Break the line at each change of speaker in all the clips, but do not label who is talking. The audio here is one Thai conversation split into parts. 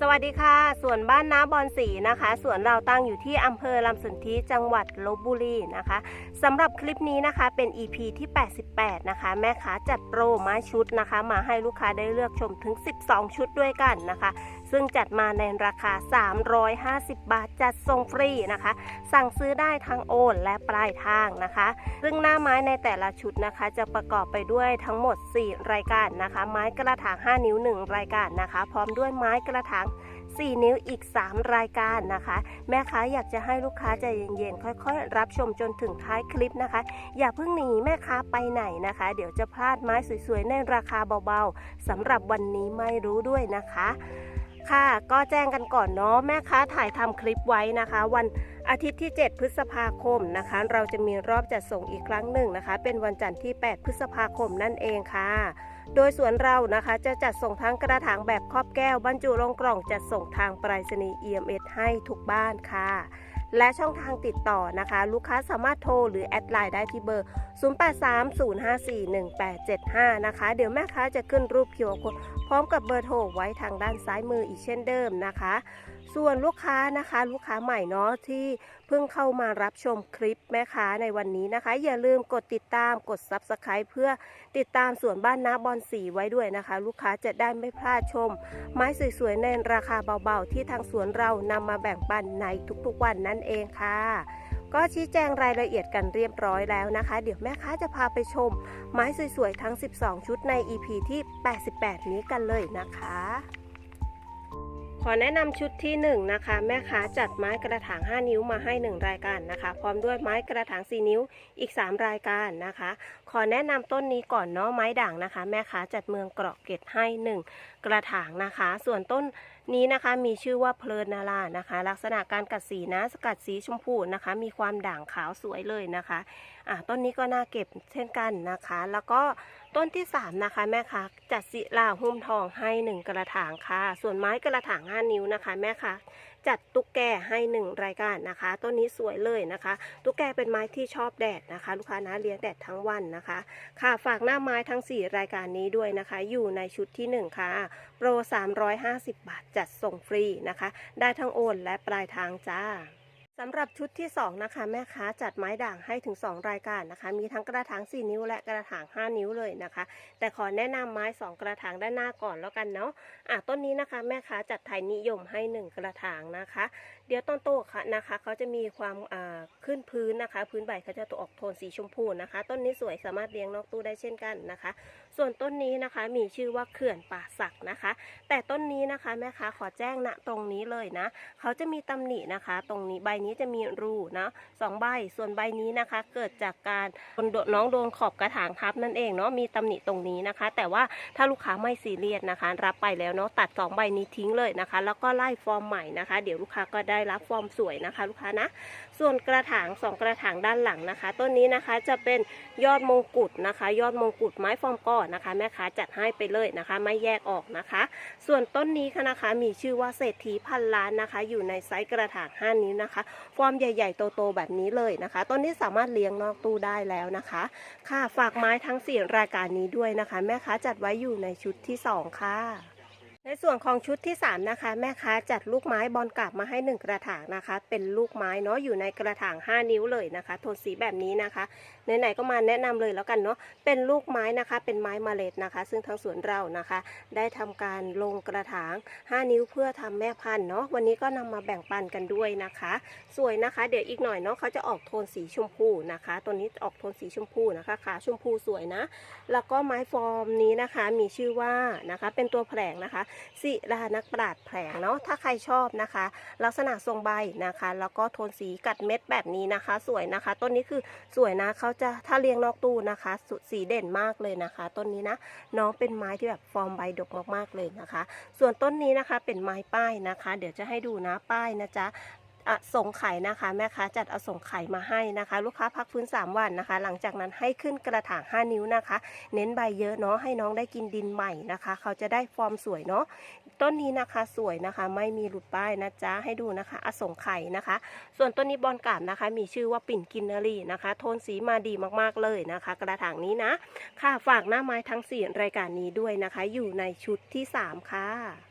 สวัสดีค่ะ สวนบ้านน้าบอนสีนะคะ สวนเราตั้งอยู่ที่อำเภอลำสนธิจังหวัดลบบุรีนะคะสำหรับคลิปนี้นะคะเป็น EP ที่ 88 นะคะ แม่ค้าจัดโปรไม้ชุดนะคะ มาให้ลูกค้าได้เลือกชมถึง 12 ชุดด้วยกันนะคะ ซึ่งจัดมาในราคา 350 บาทจัดส่งฟรีนะคะ สั่งซื้อได้ทางโอนและปลายทางนะคะ ซึ่งหน้าไม้ในแต่ละชุดนะคะ จะประกอบไปด้วยทั้งหมด 4 รายการนะคะ ไม้กระถาง 5 นิ้ว 1 รายการนะคะ พร้อมด้วยไม้กระถาง4 นิ้วอีก 3 รายการนะคะ แม่ค้าอยากจะให้ลูกค้าใจเย็นๆ ค่อยๆ รับชมจนถึงท้ายคลิปนะคะ อย่าเพิ่งหนีแม่ค้าไปไหนนะคะ เดี๋ยวจะพลาดไม้สวยๆ ในราคาเบาๆสำหรับวันนี้ไม่รู้ด้วยนะคะ ค่ะ ก็แจ้งกันก่อนเนาะแม่ค้าถ่ายทำคลิปไว้นะคะ วันอาทิตย์ที่ 7 พฤษภาคมนะคะ เราจะมีรอบจัดส่งอีกครั้งหนึ่งนะคะ เป็นวันจันทร์ที่ 8 พฤษภาคมนั่นเองค่ะ โดยสวนเรานะคะจะจัดส่งทั้งกระถางแบบครอบแก้วบรรจุลงกล่องจัดส่งทางไปรษณีย์ EMS ให้ทุกบ้านค่ะ และช่องทางติดต่อนะคะ ลูกค้าสามารถโทรหรือแอดไลน์ได้ที่เบอร์ 0830541875 นะคะ เดี๋ยวแม่ค้าจะขึ้นรูปคิวโคดพร้อมกับเบอร์โทรไว้ทางด้านซ้ายมืออีกเช่นเดิมนะคะ ส่วนลูกค้านะคะ ลูกค้าใหม่เนาะที่เพิ่งเข้ามารับชมคลิปแม่ค้าในวันนี้นะคะ อย่าลืมกดติดตามกด Subscribe เพื่อติดตามสวนบ้านนาบอลสีไว้ด้วยนะคะ ลูกค้าจะได้ไม่พลาดชม ไม้สวยๆในราคาเบาๆ ที่ทางสวนเรานำมาแบ่งปันในทุกๆวันนั่นเองค่ะก็ชี้แจงรายละเอียดกันเรียบร้อยแล้วนะคะ เดี๋ยวแม่ค้าจะพาไปชม ไม้สวยๆ ทั้ง 12 ชุดใน EP ที่ 88 นี้กันเลยนะคะ ขอแนะนำชุดที่1นะคะ แม่ค้าจัดไม้กระถาง 5 นิ้วมาให้ 1 รายการนะคะ พร้อมด้วยไม้กระถาง 4 นิ้วอีก 3 รายการนะคะ ขอแนะนำต้นนี้ก่อนเนาะไม้ด่างนะคะ แม่ค้าจัดเมืองเกราะเกตให้ 1 กระถางนะคะ ส่วนต้นนี้นะคะมีชื่อว่าเพลินนารานะคะ ลักษณะการกัดสีนะสกัดสีชมพูนะคะ มีความด่างขาวสวยเลยนะคะอะต้นนี้ก็น่าเก็บเช่นกันนะคะ แล้วก็ ต้นที่ 3 นะคะแม่ค้าจัดศิลาหุ้มทองให้ 1 กระถางค่ะ ส่วนไม้กระถาง 5 นิ้วนะคะแม่ค้าจัดตุ๊กแกให้ 1 รายการนะคะ ต้นนี้สวยเลยนะคะ ตุ๊กแกเป็นไม้ที่ชอบแดดนะคะ ลูกค้านะเลี้ยงแดดทั้งวันนะคะ ค่ะฝากหน้าไม้ทั้ง 4 รายการนี้ด้วยนะคะ อยู่ในชุดที่ 1 ค่ะ โปร 350 บาทจัดส่งฟรีนะคะ ได้ทั้งโอนและปลายทางจ้า สำหรับชุดที่ 2 นะคะ แม่ค้าจัดไม้ด่างให้ถึง 2 รายการนะคะ มีทั้งกระถาง 4 นิ้วและกระถาง 5 นิ้วเลยนะคะ แต่ขอแนะนำไม้ 2 กระถางด้านหน้าก่อนแล้วกันเนาะอะต้นนี้นะคะ แม่ค้าจัดไทยนิยมให้ 1 กระถางนะคะ เดี๋ยวต้นโตค่ะนะคะเขาจะมีความขึ้นพื้นนะคะ พื้นใบเขาจะตัวออกโทนสีชมพูนะคะ ต้นนี้สวยสามารถเลี้ยงนอกตู้ได้เช่นกันนะคะ ส่วนต้นนี้นะคะมีชื่อว่าเขื่อนป่าสักนะคะ แต่ต้นนี้นะคะแม่ค้าขอแจ้งณตรงนี้เลยนะเขาจะมีตำหนินะคะ ตรงนี้ใบนี้จะมีรูนะสองใบส่วนใบนี้นะคะ เกิดจากการโดนน้องโดนขอบกระถางทับนั่นเองเนาะมีตำหนิตรงนี้นะคะ แต่ว่าถ้าลูกค้าไม่ซีเรียสนะคะ รับไปแล้วเนาะตัดสองใบนี้ทิ้งเลยนะคะ แล้วก็ไล่ฟอร์มใหม่นะคะ เดี๋ยวลูกค้าก็ได้รับฟอร์มสวยนะคะลูกค้านะ ส่วนกระถางสองกระถางด้านหลังนะคะ ต้นนี้นะคะจะเป็นยอดมงกุฎนะคะ ยอดมงกุฎไม้ฟอร์มก้อนนะคะ แม่ค้าจัดให้ไปเลยนะคะ ไม่แยกออกนะคะ ส่วนต้นนี้ค่ะนะคะมีชื่อว่าเศรษฐีพันล้านนะคะ อยู่ในไซส์กระถาง5นิ้วนะคะ ฟอร์มใหญ่ๆโตๆแบบนี้เลยนะคะ ต้นนี้สามารถเลี้ยงนอกตู้ได้แล้วนะคะ ค่ะฝากไม้ทั้งสี่รายการนี้ด้วยนะคะ แม่ค้าจัดไว้อยู่ในชุดที่สองค่ะ ในส่วนของชุดที่ 3 นะคะ แม่ค้าจัดลูกไม้บอลกลับมาให้ 1 กระถางนะคะ เป็นลูกไม้เนาะอยู่ในกระถาง 5 นิ้วเลยนะคะโทนสีแบบนี้นะคะไหนๆก็มาแนะนำเลยแล้วกันเนาะเป็นลูกไม้นะคะ เป็นไม้มเมล็ดนะคะ ซึ่งทางสวนเรานะคะ ได้ทำการลงกระถาง 5 นิ้วเพื่อทำแม่พันธุ์เนาะวันนี้ก็นำมาแบ่งปันกันด้วยนะคะ สวยนะคะ เดี๋ยวอีกหน่อยเนาะเขาจะออกโทนสีชมพูนะคะ ตัวนี้ออกโทนสีชมพูนะคะขาชมพูสวยนะ แล้วก็ไม้ฟอร์มนี้นะคะ มีชื่อว่านะคะ เป็นตัวแผลงนะคะศิลานักปราดแผลงเนาะถ้าใครชอบนะคะ ลักษณะทรงใบนะคะ แล้วก็โทนสีกัดเม็ดแบบนี้นะคะ สวยนะคะ ต้นนี้คือสวยนะเขาจะถ้าเลี้ยงนอกตู้นะคะสุสีเด่นมากเลยนะคะ ต้นนี้นะน้องเป็นไม้ที่แบบฟอร์มใบดกมากๆเลยนะคะ ส่วนต้นนี้นะคะเป็นไม้ป้ายนะคะ เดี๋ยวจะให้ดูนะป้ายนะจ๊ะ อส่งไข่นะคะ แม่ค้าจัดเอาส่งไข่มาให้นะคะ ลูกค้าพักฟื้น 3 วันนะคะ หลังจากนั้นให้ขึ้นกระถาง 5 นิ้วนะคะ เน้นใบเยอะเนาะให้น้องได้กินดินใหม่นะคะ เขาจะได้ฟอร์มสวยเนาะต้นนี้นะคะสวยนะคะ ไม่มีหลุดป้ายนะจ๊ะให้ดูนะคะอส่งไข่นะคะ ส่วนต้นนี้บอลกาบนะคะ มีชื่อว่าปิ่นกินนารีนะคะ โทนสีมาดีมากๆเลยนะคะ กระถางนี้นะ ค่ะฝากหน้าไม้ทั้ง4รายการนี้ด้วยนะคะ อยู่ในชุดที่ 3 ค่ะ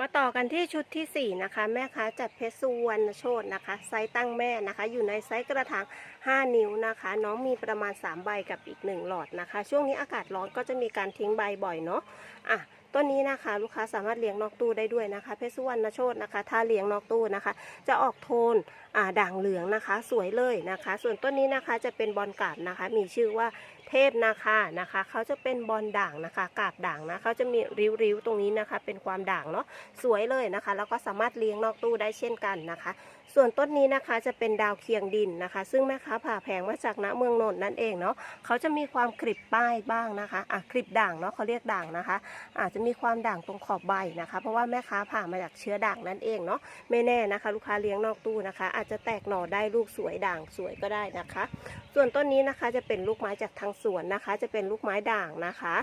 มาต่อกันที่ชุดที่ 4 นะคะ แม่ค้าจัดเพชรสุวรรณโชตนะคะ ไซส์ตั้งแม่นะคะ อยู่ในไซส์กระถาง 5 นิ้วนะคะ น้องมีประมาณ 3 ใบกับอีก 1 หลอดนะคะ ช่วงนี้อากาศร้อนก็จะมีการทิ้งใบบ่อยเนาะอะต้นนี้นะคะลูกค้าสามารถเลี้ยงนอกตู้ได้ด้วยนะคะ เพชรสุวรรณโชตนะคะ ถ้าเลี้ยงนอกตู้นะคะ จะออกโทนอ่าด่างเหลืองนะคะ สวยเลยนะคะ ส่วนต้นนี้นะคะจะเป็นบอลกาบนะคะ มีชื่อว่า เทพนาคานะคะ เขาจะเป็นบอลด่างนะคะกาบด่างนะเขาจะมีริ้วๆตรงนี้นะคะ เป็นความด่างเนาะสวยเลยนะคะ แล้วก็สามารถเลี้ยงนอกตู้ได้เช่นกันนะคะ ส่วนต้นนี้นะคะจะเป็นดาวเคียงดินนะคะ ซึ่งแม่ค้าผ่าแพงมาจากณเมืองนนท์นั่นเองเนาะเขาจะมีความกริบป้ายบ้างนะคะอะกริบด่างเนาะเขาเรียกด่างนะคะ อาจจะมีความด่างตรงขอบใบนะคะ เพราะว่าแม่ค้าผ่ามาจากเชื้อด่างนั่นเองเนาะไม่แน่นะคะ ลูกค้าเลี้ยงนอกตู้นะคะ อาจจะแตกหน่อได้ลูกสวยด่างสวยก็ได้นะคะ ส่วนต้นนี้นะคะจะเป็นลูกไม้จากทางสวนนะคะ จะเป็นลูกไม้ด่างนะคะ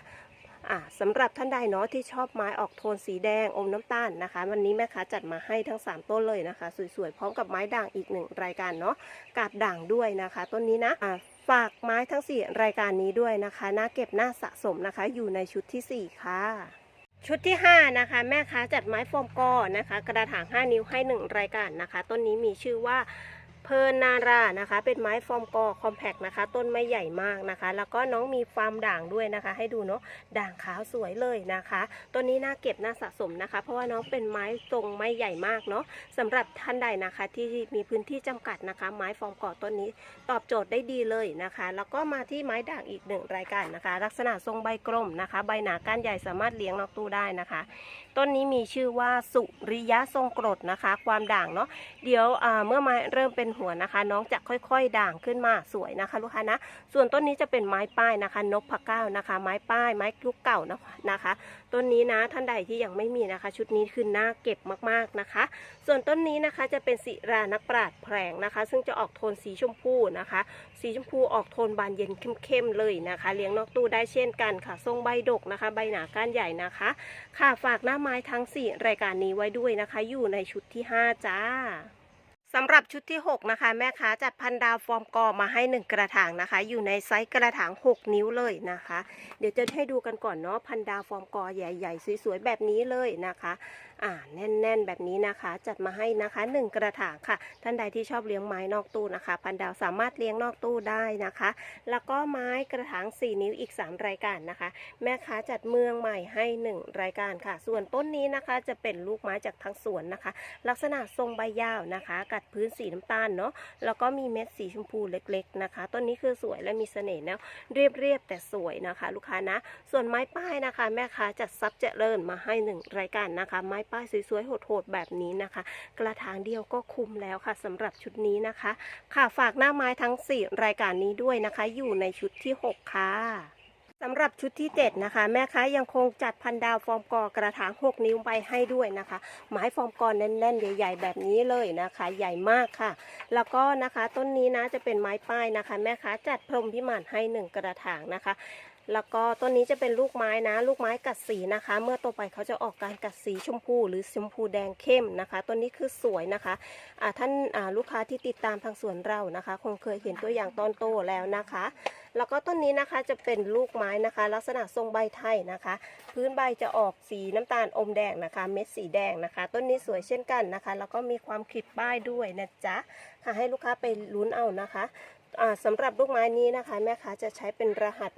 อ่าสำหรับท่านใดเนาะที่ชอบไม้ออกโทนสีแดงอมน้ำตาลนะคะ วันนี้แม่ค้าจัดมาให้ทั้ง 3 ต้นเลยนะคะ สวยๆ พร้อมกับไม้ด่างอีกหนึ่งรายการเนาะกาบด่างด้วยนะคะ ต้นนี้นะอ่าฝากไม้ทั้ง 4 รายการนี้ด้วยนะคะน่าเก็บน่าสะสมนะคะ อยู่ในชุดทีสี่ 4 ค่ะชุดที่ 5 นะคะ แม่ค้าจัดไม้โฟมกอนะคะ กระถาง 5 นิ้วให้ 1 รายการนะคะ ต้นนี้มีชื่อว่า เพลินนารานะคะ เป็นไม้ฟอร์มกอคอมแพกนะคะ ต้นไม่ใหญ่มากนะคะ แล้วก็น้องมีฟาร์มด่างด้วยนะคะ ให้ดูเนาะด่างขาวสวยเลยนะคะต้นนี้น่าเก็บน่าสะสมนะคะ เพราะว่าน้องเป็นไม้ทรงไม่ใหญ่มากเนาะสำหรับท่านใดนะคะที่มีพื้นที่จำกัดนะคะ ไม้ฟอร์มกอต้นนี้ตอบโจทย์ได้ดีเลยนะคะ แล้วก็มาที่ไม้ด่างอีกหนึ่งรายการนะคะ ลักษณะทรงใบกลมนะคะ ใบหนาก้านใหญ่สามารถเลี้ยงนอกตู้ได้นะคะ ต้นนี้มีชื่อว่าสุริยะทรงกรดนะคะ ความด่างเนาะเดี๋ยวเมื่อไม้เริ่มเป็นหัวนะคะ น้องจะค่อยๆ ด่างขึ้นมาสวยนะคะ ลูกค้านะ ส่วนต้นนี้จะเป็นไม้ป้ายนะคะ นกพะเก้านะคะ ไม้ป้ายไม้ยุคเก่านะคะต้นนี้นะท่านใดที่ยังไม่มีนะคะ ชุดนี้คือน่าเก็บมากๆนะคะ ส่วนต้นนี้นะคะจะเป็นศิรานักปราดแผลงนะคะ ซึ่งจะออกโทนสีชมพูนะคะ สีชมพูออกโทนบานเย็นเข้มๆเลยนะคะ เลี้ยงนอกตู้ได้เช่นกันค่ะทรงใบดกนะคะ ใบหนาก้านใหญ่นะคะ ค่ะฝากหน้าไม้ทั้ง 4 รายการนี้ไว้ด้วยนะคะ อยู่ในชุดที่ 5 จ้า สำหรับชุดที่ 6 นะคะ แม่ค้าจัดพันดาวฟอร์มกอมาให้ 1 กระถางนะคะ อยู่ในไซส์กระถาง 6 นิ้วเลยนะคะ เดี๋ยวจะให้ดูกันก่อนเนาะพันดาวฟอร์มกอใหญ่ ๆ สวยๆ แบบนี้เลยนะคะ อ่าแน่น ๆ แบบนี้นะคะ จัดมาให้นะคะ 1 กระถางค่ะ ท่านใดที่ชอบเลี้ยงไม้นอกตู้นะคะ พันดาวสามารถเลี้ยงนอกตู้ได้นะคะ แล้วก็ไม้กระถาง 4 นิ้วอีก 3 รายการนะคะ แม่ค้าจัดเมืองใหม่ให้ 1 รายการค่ะ ส่วนต้นนี้นะคะจะเป็นลูกไม้จากทางสวนนะคะ ลักษณะทรงใบยาวนะคะ กัดพื้นสีน้ำตาลเนาะแล้วก็มีเม็ดสีชมพูเล็ก ๆ นะคะ ต้นนี้คือสวยและมีเสน่ห์แล้วเรียบๆแต่สวยนะคะ ลูกค้านะ ส่วนไม้ป้ายนะคะ แม่ค้าจัดซับเจริญมาให้ 1 รายการนะคะไม้ป้ายสวยๆโหดๆแบบนี้นะคะ กระถางเดียวก็คุ้มแล้วค่ะสำหรับชุดนี้นะคะ ค่ะฝากหน้าไม้ทั้ง 4 รายการนี้ด้วยนะคะ อยู่ในชุดที่ 6 ค่ะสำหรับชุดที่ 7 นะคะ แม่ค้ายังคงจัดพันดาวฟอร์มกอกระถาง 6 นิ้วไปให้ด้วยนะคะ ไม้ฟอร์มกอแน่นๆ ใหญ่ๆ แบบนี้เลยนะคะ ใหญ่มากค่ะ แล้วก็นะคะต้นนี้นะจะเป็นไม้ป้ายนะคะ แม่ค้าจัดพรมพิมานให้ 1 กระถางนะคะแล้วก็ต้นนี้จะเป็นลูกไม้นะ ลูกไม้กัดสีนะคะ เมื่อโตไปเขาจะออกการกัดสีชมพูหรือชมพูแดงเข้มนะคะต้นนี้คือสวยนะคะอ่าท่านลูกค้าที่ติดตามทางสวนเรานะคะ คงเคยเห็นตัวอย่างตอนโตแล้วนะคะ แล้วก็ต้นนี้นะคะจะเป็นลูกไม้นะคะ ลักษณะทรงใบไทยนะคะ พื้นใบจะออกสีน้ำตาลอมแดงนะคะ เม็ดสีแดงนะคะ ต้นนี้สวยเช่นกันนะคะ แล้วก็มีความขีดป้ายด้วยนะจ๊ะค่ะให้ลูกค้าไปลุ้นเอานะคะอ่าสำหรับลูกไม้นี้นะคะ แม่ค้าจะใช้เป็นรหัส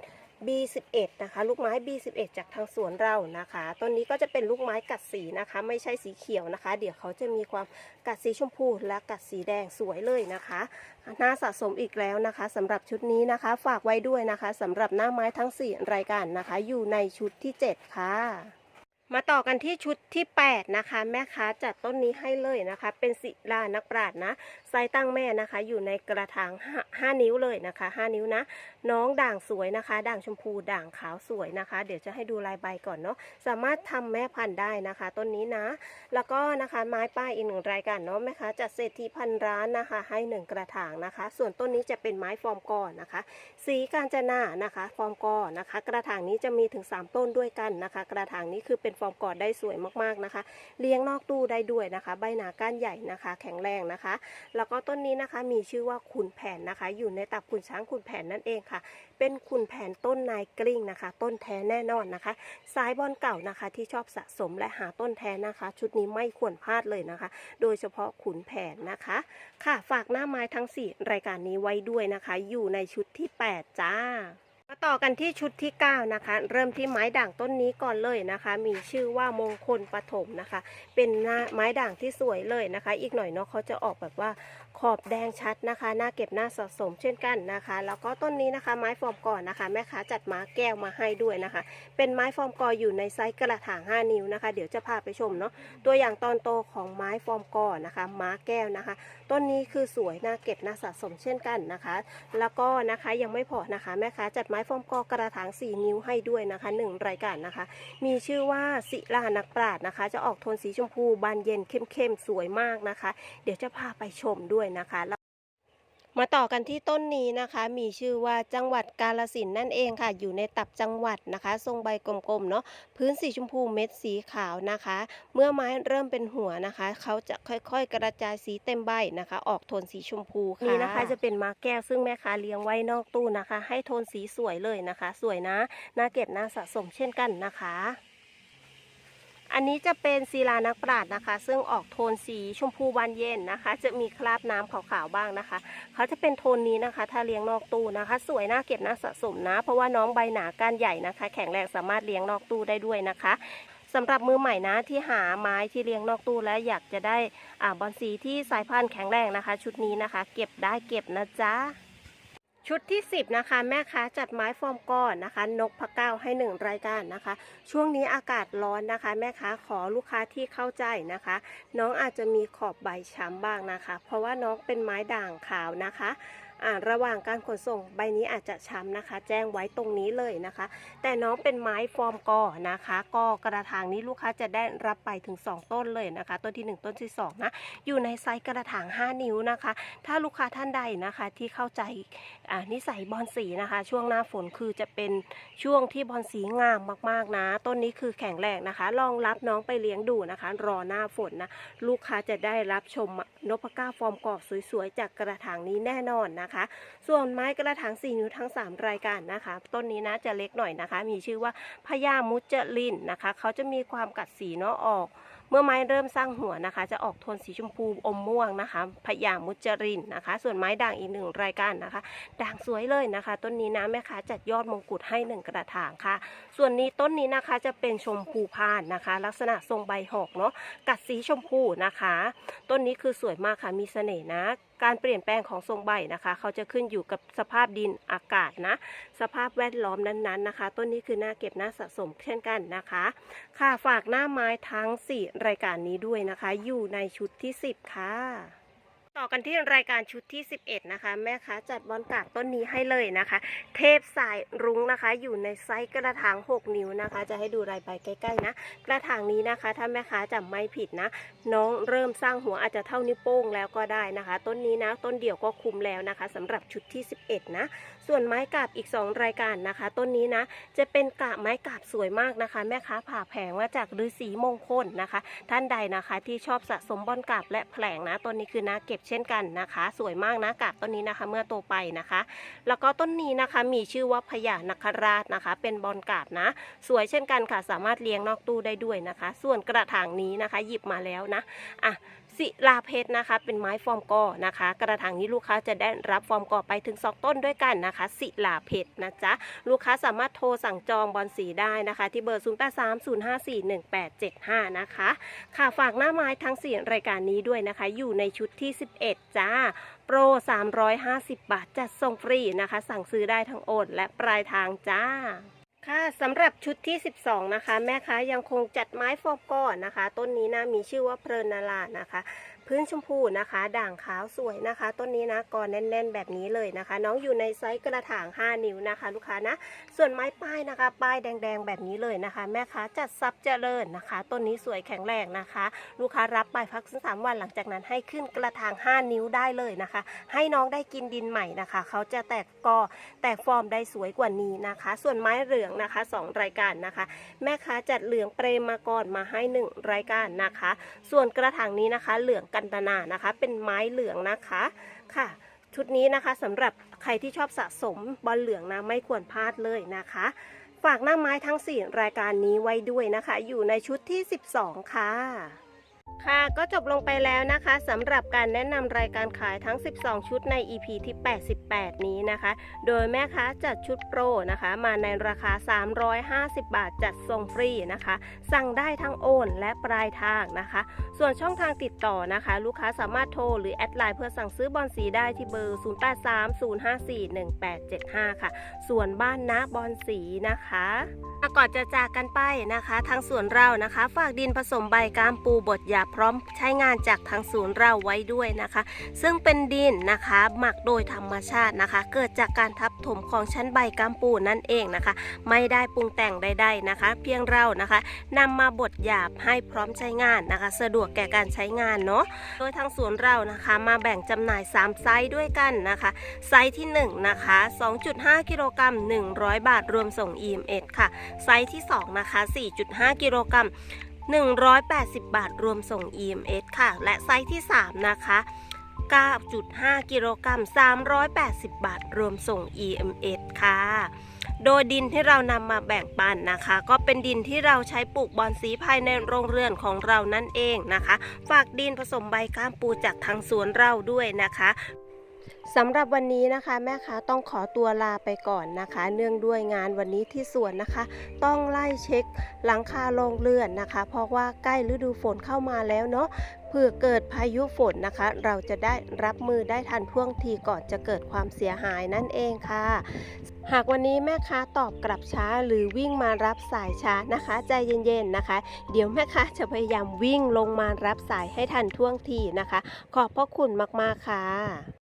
B11 นะคะ ลูกไม้ B11 จากทางสวนเรานะคะต้นนี้ก็จะเป็นลูกไม้กัดสีนะคะ ไม่ใช่สีเขียวนะคะ เดี๋ยวเขาจะมีความกัดสีชมพูและกัดสีแดงสวยเลยนะคะน่าสะสมอีกแล้วนะคะสำหรับชุดนี้นะคะ ฝากไว้ด้วยนะคะสำหรับหน้าไม้ทั้ง 4 รายการนะคะ อยู่ในชุดที่ 7 ค่ะมาต่อกันที่ชุดที่ 8 นะคะ แม่ค้าจัดต้นนี้ให้เลยนะคะ เป็นศิลานักปราชญ์นะ ไซส์ตั้งแม่นะคะ อยู่ในกระถาง5 นิ้วเลยนะคะ 5 นิ้วนะ น้องด่างสวยนะคะ ด่างชมพูด่างขาวสวยนะคะ เดี๋ยวจะให้ดูลายใบก่อนเนาะสามารถทำแม่พันธุ์ได้นะคะ ต้นนี้นะ แล้วก็นะคะไม้ป้ายอีกหนึ่งรายการเนาะแม่ค้าจัดเศรษฐีพันร้านนะคะ ให้หนึ่งกระถางนะคะ ส่วนต้นนี้จะเป็นไม้ฟอร์มกอนะคะ สีกาญจนานะคะ ฟอร์มกอนะคะ กระถางนี้จะมีถึง 3 ต้นด้วยกันนะคะ กระถางนี้คือเป็นฟอร์มกอดได้สวยมากๆนะคะ เลี้ยงนอกตู้ได้ด้วยนะคะ ใบหนาก้านใหญ่นะคะ แข็งแรงนะคะแล้วแล้วก็ต้นนี้นะคะมีชื่อว่าขุนแผนนะคะ อยู่ในตับขุนช้างขุนแผนนั่นเองค่ะ เป็นขุนแผนต้นนายกลิ้งนะคะ ต้นแท้แน่นอนนะคะสายบอลเก่านะคะที่ชอบสะสมและหาต้นแท้นะคะ ชุดนี้ไม่ควรพลาดเลยนะคะ โดยเฉพาะขุนแผนนะคะ ค่ะฝากหน้าไม้ทั้ง 4 รายการนี้ไว้ด้วยนะคะ อยู่ในชุดที่ 8 จ้า มาต่อกันที่ชุดที่ 9 นะคะ เริ่มที่ไม้ด่างต้นนี้ก่อนเลยนะคะ มีชื่อว่ามงคลปฐมนะคะ เป็นหน้าไม้ด่างที่สวยเลยนะคะ อีกหน่อยเนาะเขาจะออกแบบว่าขอบแดงชัดนะคะหน้าเก็บหน้าสะสมเช่นกันนะคะ แล้วก็ต้นนี้นะคะไม้ฟอร์มก่อนนะคะ แม่ค้าจัดม้าแก้วมาให้ด้วยนะคะ เป็นไม้ฟอร์มกออยู่ในไซส์กระถาง 5 นิ้วนะคะ เดี๋ยวจะพาไปชมเนาะตัวอย่างตอนโตของไม้ฟอร์มกอนะคะ ม้าแก้วนะคะ ต้นนี้คือสวยน่าเก็บน่าสะสมเช่นกันนะคะ แล้วก็นะคะยังไม่พอนะคะแม่ค้าจัดไม้ฟอร์มกอกระถาง 4 นิ้วให้ด้วยนะคะหนึ่งรายการนะคะ มีชื่อว่าศิลานักปราดนะคะ จะออกโทนสีชมพูบานเย็นเข้มๆสวยมากนะคะ เดี๋ยวจะพาไปชมด้วยนะคะ มาต่อกันที่ต้นนี้นะคะ มีชื่อว่าจังหวัดกาลสินนั่นเองค่ะ อยู่ในตับจังหวัดนะคะ ทรงใบกลมๆเนาะพื้นสีชมพูเม็ดสีขาวนะคะ เมื่อไม้เริ่มเป็นหัวนะคะ เขาจะค่อยๆ กระจายสีเต็มใบนะคะ ออกโทนสีชมพูค่ะนี่นะคะจะเป็นมาแก้วซึ่งแม่ค้าเลี้ยงไว้นอกตู้นะคะ ให้โทนสีสวยเลยนะคะ สวยนะน่าเก็บน่าสะสมเช่นกันนะคะ อันนี้จะเป็นศิลานักปราชญ์นะคะ ซึ่งออกโทนสีชมพูบานเย็นนะคะ จะมีคราบน้ำขาวๆบ้างนะคะ เขาจะเป็นโทนนี้นะคะ ถ้าเลี้ยงนอกตู้นะคะ สวยน่าเก็บน่าสะสมนะ เพราะว่าน้องใบหนาก้านใหญ่นะคะ แข็งแรงสามารถเลี้ยงนอกตู้ได้ด้วยนะคะสำหรับมือใหม่นะที่หาไม้ที่เลี้ยงนอกตู้และอยากจะได้อบอลสีที่สายพันธุ์แข็งแรงนะคะ ชุดนี้นะคะ เก็บได้เก็บนะจ๊ะ ชุดที่ 10 นะคะ แม่ค้าจัดไม้ฟอร์มก้อนนะคะ นกพะเก้าให้ 1 รายการนะคะ ช่วงนี้อากาศร้อนนะคะ แม่ค้าขอลูกค้าที่เข้าใจนะคะ น้องอาจจะมีขอบใบช้ำบ้างนะคะ เพราะว่าน้องเป็นไม้ด่างขาวนะคะ ระหว่างการขนส่งใบนี้อาจจะช้ำนะคะ แจ้งไว้ตรงนี้เลยนะคะ แต่น้องเป็นไม้ฟอร์มกอนะคะก็กระถางนี้ลูกค้าจะได้รับไปถึง 2 ต้นเลยนะคะ ต้นที่ 1 ต้นที่2นะอยู่ในไซส์กระถาง 5 นิ้วนะคะ ถ้าลูกค้าท่านใดนะคะที่เข้าใจนิสัยบอลสีนะคะ ช่วงหน้าฝนคือจะเป็นช่วงที่บอลสีงามมากๆนะ ต้นนี้คือแข็งแรงนะคะ ลองรับน้องไปเลี้ยงดูนะคะ รอหน้าฝนนะลูกค้าจะได้รับชมนพก้าฟอร์มกอสวยๆ จากกระถางนี้แน่นอนนะคะส่วนไม้กระถาง4นิ้วทั้ง 3 รายการนะคะ ต้นนี้นะจะเล็กหน่อยนะคะ มีชื่อว่าพญามุจจลินนะคะ เขาจะมีความกัดสีเนาะออกเมื่อไม้เริ่มสร้างหัวนะคะ จะออกโทนสีชมพูอมม่วงนะคะพญามุจจรินนะคะ ส่วนไม้ด่างอีกหนึ่งรายการนะคะ ด่างสวยเลยนะคะ ต้นนี้นะแม่ค้าจัดยอดมงกุฎให้หนึ่งกระถางค่ะ ส่วนนี้ต้นนี้นะคะจะเป็นชมพูพานนะคะ ลักษณะทรงใบหอกเนาะกัดสีชมพูนะคะ ต้นนี้คือสวยมากค่ะมีเสน่ห์นะ การเปลี่ยนแปลงของทรงใบนะคะ เขาจะขึ้นอยู่กับสภาพดินอากาศนะ สภาพแวดล้อมนั้นๆนะคะ ต้นนี้คือหน้าเก็บหน้าสะสมเช่นกันนะคะ ค่ะฝากหน้าไม้ทั้ง 4 รายการนี้ด้วยนะคะ อยู่ในชุดที่ 10 ค่ะ ต่อกันที่รายการชุดที่ 11 นะคะ แม่ค้าจัดบอลกากต้นนี้ให้เลยนะคะ เทพสายรุ้งนะคะ อยู่ในไซส์กระถาง 6 นิ้วนะคะ จะให้ดูรายใบใกล้ๆนะ กระถางนี้นะคะ ถ้าแม่ค้าจำไม่ผิดนะ น้องเริ่มสร้างหัวอาจจะเท่านิ้วโป้งแล้วก็ได้นะคะ ต้นนี้นะ ต้นเดี่ยวก็คุมแล้วนะคะสำหรับชุดที่ 11 นะ ส่วนไม้กาบอีก 2 รายการนะคะ ต้นนี้นะ จะเป็นกาบไม้กาบสวยมากนะคะ แม่ค้าผ่าแผงมาจากฤาษีมงคลนะคะ ท่านใดนะคะที่ชอบสะสมบอลกาบและแผลงนะ ต้นนี้คือนาเก็บเช่นกันนะคะ สวยมากนะกาบต้นนี้นะคะ เมื่อโตไปนะคะ แล้วก็ต้นนี้นะคะมีชื่อว่าพญานคราชนะคะ เป็นบอลกาบนะ สวยเช่นกันค่ะ สามารถเลี้ยงนอกตู้ได้ด้วยนะคะ ส่วนกระถางนี้นะคะ หยิบมาแล้วนะอะ ศิลาเพชรนะคะ เป็นไม้ฟอร์มกอนะคะ กระถางนี้ลูกค้าจะได้รับฟอร์มกอไปถึง 2 ต้นด้วยกันนะคะ ศิลาเพชรนะจ๊ะลูกค้าสามารถโทรสั่งจองบอลสีได้นะคะ ที่เบอร์ 0830541875 นะคะค่ะฝากหน้าไม้ทั้ง 4 รายการนี้ด้วยนะคะ อยู่ในชุดที่ 11 จ้าโปร 350 บาทจัดส่งฟรีนะคะ สั่งซื้อได้ทั้งโอนและปลายทางจ้า ค่ะสำหรับชุดที่ 12 นะคะ แม่ค้ายังคงจัดไม้ฟอกก้อนนะคะ ต้นนี้นะมีชื่อว่าเพลินนารานะคะพื้นชมพูนะคะ ด่างขาวสวยนะคะ ต้นนี้นะกอแน่น ๆ แบบนี้เลยนะคะ น้องอยู่ในไซส์กระถาง 5 นิ้วนะคะ ลูกค้านะ ส่วนไม้ป้ายนะคะ ป้ายแดง ๆ แบบนี้เลยนะคะ แม่ค้าจัดซับเจริญนะคะ ต้นนี้สวยแข็งแรงนะคะ ลูกค้ารับไปพักสักสามวันหลังจากนั้นให้ขึ้นกระถาง 5 นิ้วได้เลยนะคะ ให้น้องได้กินดินใหม่นะคะ เขาจะแตกกอแตกฟอร์มได้สวยกว่านี้นะคะ ส่วนไม้เหลืองนะคะสองรายการนะคะ แม่ค้าจัดเหลืองเปรมมาก่อนมาให้หนึ่งรายการนะคะ ส่วนกระถางนี้นะคะ เหลืองกันตนานะคะ เป็นไม้เหลืองนะคะค่ะ ชุดนี้นะคะสำหรับใครที่ชอบสะสมบอลเหลืองนะไม่ควรพลาดเลยนะคะ ฝากหน้าไม้ทั้ง 4 รายการนี้ไว้ด้วยนะคะ อยู่ในชุดที่ 12 ค่ะ ค่ะก็จบลงไปแล้วนะคะสำหรับการแนะนำรายการขายทั้ง 12 ชุดใน EP ที่ 88 นี้นะคะ โดยแม่ค้าจัดชุดโปรนะคะ มาในราคา 350 บาทจัดส่งฟรีนะคะ สั่งได้ทั้งโอนและปลายทางนะคะ ส่วนช่องทางติดต่อนะคะ ลูกค้าสามารถโทรหรือแอดไลน์เพื่อสั่งซื้อบอลสีได้ที่เบอร์ 0830541875 ค่ะ ส่วนบ้านนะบอลสีนะคะก่อนจะจากกันไปนะคะ ทางสวนเรานะคะ ฝากดินผสมใบกามปูบดหยาบพร้อมใช้งานจากทางศูนย์เราไว้ด้วยนะคะ ซึ่งเป็นดินนะคะ หมักโดยธรรมชาตินะคะ เกิดจากการทับถมของชั้นใบกามปูนั่นเองนะคะ ไม่ได้ปรุงแต่งใด ๆนะคะ เพียงเรานะคะนำมาบดหยาบให้พร้อมใช้งานนะคะ สะดวกแก่การใช้งานเนาะโดยทางสวนเรานะคะมาแบ่งจำหน่าย 3 ไซส์ด้วยกันนะคะ ไซส์ที่ 1 นะคะ 2.5 กิโลกรัม100 บาทรวมส่ง EMS ค่ะ ไซส์ที่ 2 นะคะ 4.5 กิโลกรัม 180 บาทรวมส่ง EMS ค่ะ และไซส์ที่ 3 นะคะ 9.5 กิโลกรัม 380 บาทรวมส่ง EMS ค่ะ โดยดินที่เรานำมาแบ่งปันนะคะ ก็เป็นดินที่เราใช้ปลูกบอนสีภายในโรงเรือนของเรานั่นเองนะคะ ฝากดินผสมใบก้ามปูจากทางสวนเราด้วยนะคะ สำหรับวันนี้นะคะแม่ค้าต้องขอตัวลาไปก่อนนะคะ เนื่องด้วยงานวันนี้ที่สวนนะคะ ต้องไล่เช็คหลังคาโรงเรือนนะคะ เพราะว่าใกล้ฤดูฝนเข้ามาแล้วเนาะเผื่อเกิดพายุฝนนะคะ เราจะได้รับมือได้ทันท่วงทีก่อนจะเกิดความเสียหายนั่นเองค่ะ หากวันนี้แม่ค้าตอบกลับช้าหรือวิ่งมารับสายช้านะคะ ใจเย็นๆนะคะ เดี๋ยวแม่ค้าจะพยายามวิ่งลงมารับสายให้ทันท่วงทีนะคะ ขอบพระคุณมากๆค่ะ